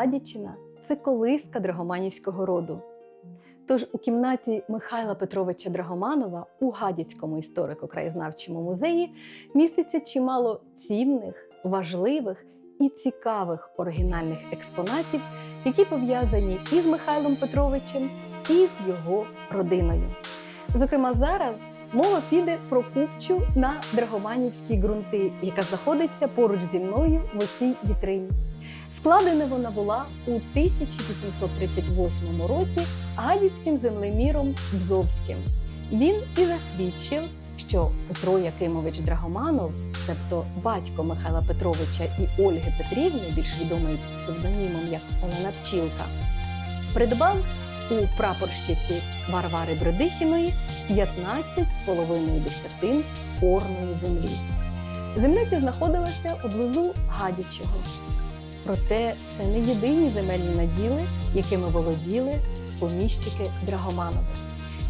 Гадячина це колиска драгоманівського роду. Тож у кімнаті Михайла Петровича Драгоманова у Гадяцькому історико-краєзнавчому музеї міститься чимало цінних, важливих і цікавих оригінальних експонатів, які пов'язані і з Михайлом Петровичем, і з його родиною. Зокрема, зараз мова піде про купчу на Драгоманівські ґрунти, яка знаходиться поруч зі мною в оцій вітрині. Складена вона була у 1838 році гадяцьким землеміром Бзовським. Він і засвідчив, що Петро Якимович Драгоманов, тобто батько Михайла Петровича і Ольги Петрівни, більш відомий псевдонімом як Олена Пчілка, придбав у прапорщиці Варвари Бредихіної 15,5 десятин орної землі. Земля ця знаходилася поблизу Гадячого. Проте це не єдині земельні наділи, якими володіли поміщики Драгоманови.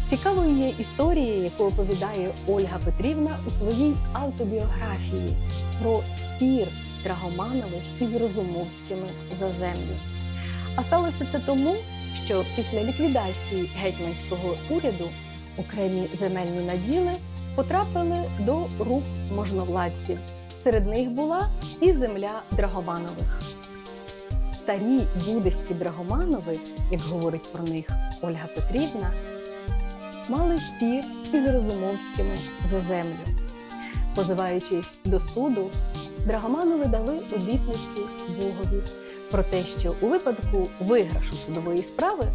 Цікавою є історія, яку оповідає Ольга Петрівна у своїй автобіографії про спір Драгоманових із Розумовськими за землю. А сталося це тому, що після ліквідації гетьманського уряду окремі земельні наділи потрапили до рук можновладців. Серед них була і земля Драгоманових. Старі будеські Драгоманови, як говорить про них Ольга Петрівна, мали спір із Розумовськими за землю. Позиваючись до суду, Драгоманови дали обітницю Богові про те, що у випадку виграшу судової справи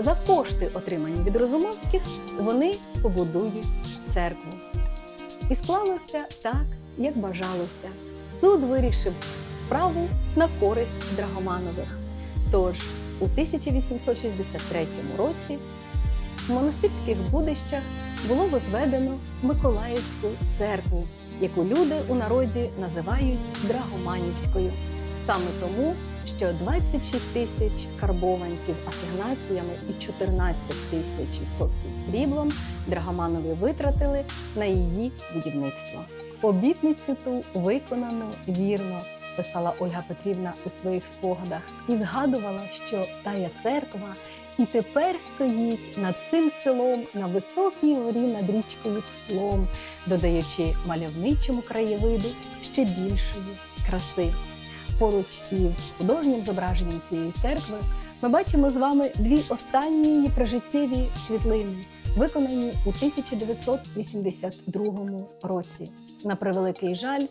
за кошти, отримані від Розумовських, вони побудують церкву. І склалося так, як бажалося. Суд вирішив справу на користь Драгоманових. Тож у 1863 році в монастирських будищах було возведено Миколаївську церкву, яку люди у народі називають Драгоманівською. Саме тому, що 26 тисяч карбованців асигнаціями і 14 тисяч відсотків сріблом Драгоманови витратили на її будівництво. Обітницю ту виконано вірно, писала Ольга Петрівна у своїх спогадах, і згадувала, що тая церква і тепер стоїть над цим селом на високій горі над річкою Пслом, додаючи мальовничому краєвиду ще більшої краси. Поруч із художнім зображенням цієї церкви ми бачимо з вами дві останні її світлини, виконані у 1982 році. На превеликий жаль,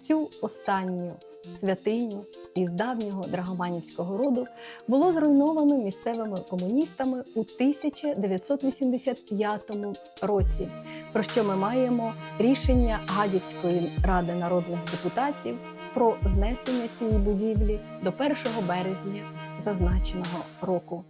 цю останню святиню із давнього драгоманівського роду було зруйновано місцевими комуністами у 1985 році, про що ми маємо рішення Гадяцької ради народних депутатів про знесення цієї будівлі до 1 березня зазначеного року.